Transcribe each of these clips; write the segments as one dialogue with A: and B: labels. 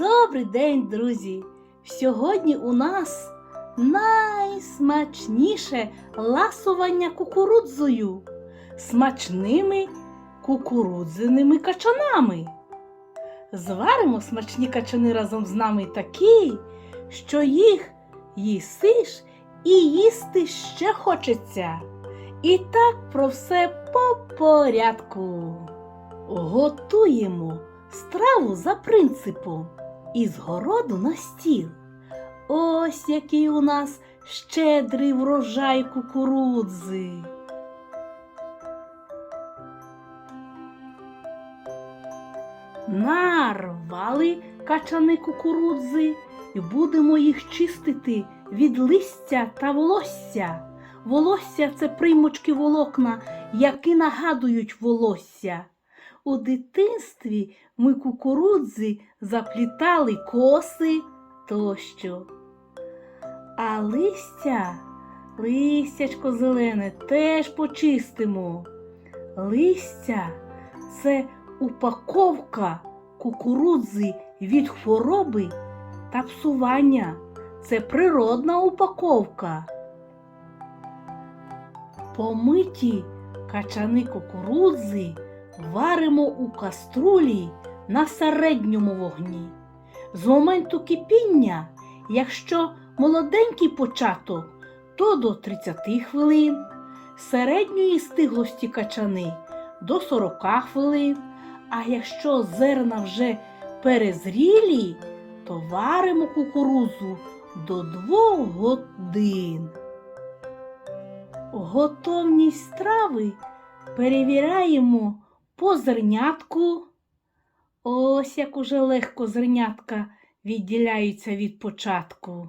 A: Добрий день, друзі! Сьогодні у нас найсмачніше ласування кукурудзою, смачними кукурудзяними качанами. Зваримо смачні качани разом з нами такі, що їх їсиш і їсти ще хочеться. І так про все по порядку. Готуємо страву за принципом із городу на стіл. Ось який у нас щедрий врожай кукурудзи. Нарвали качани кукурудзи і будемо їх чистити від листя та волосся. Волосся це примочки волокна, які нагадують волосся. У дитинстві ми кукурудзи заплітали коси тощо. А листя, листячко зелене теж почистимо. Листя це упаковка кукурудзи від хвороби та псування. Це природна упаковка. Помиті качани кукурудзи варимо у каструлі на середньому вогні. З моменту кипіння, якщо молоденький початок, то до 30 хвилин, середньої стиглості качани до 40 хвилин, а якщо зерна вже перезрілі, то варимо кукурудзу до 2 годин. Готовність страви перевіряємо по зернятку. Ось як уже легко зернятка відділяються від початку.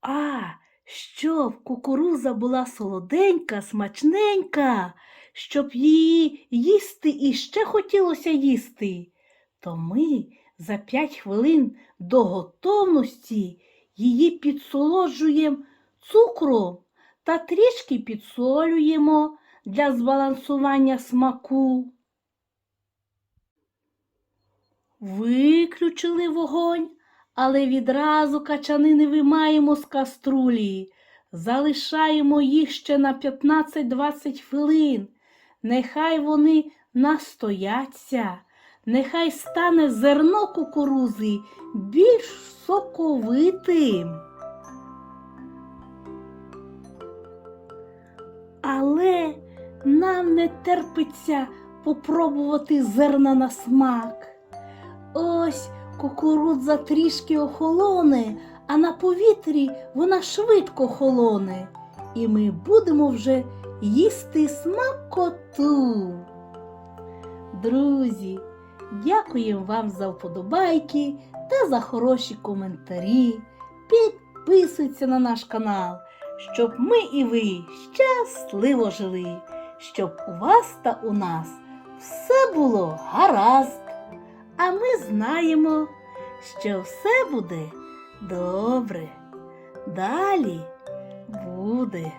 A: А, щоб кукуруза була солоденька, смачненька, щоб її їсти і ще хотілося їсти, то ми за 5 хвилин до готовності її підсолоджуємо цукром та трішки підсолюємо для збалансування смаку. Виключили вогонь, але відразу качани не виймаємо з каструлі. Залишаємо їх ще на 15-20 хвилин. Нехай вони настояться, нехай стане зерно кукурузи більш соковитим. Але нам не терпиться попробувати зерна на смак. Ось кукурудза трішки охолоне, а на повітрі вона швидко холоне, і ми будемо вже їсти смакоту. Друзі, дякуємо вам за вподобайки та за хороші коментарі. Підписуйтесь на наш канал, щоб ми і ви щасливо жили, щоб у вас та у нас все було гаразд. А ми знаємо, що все буде добре. Далі буде.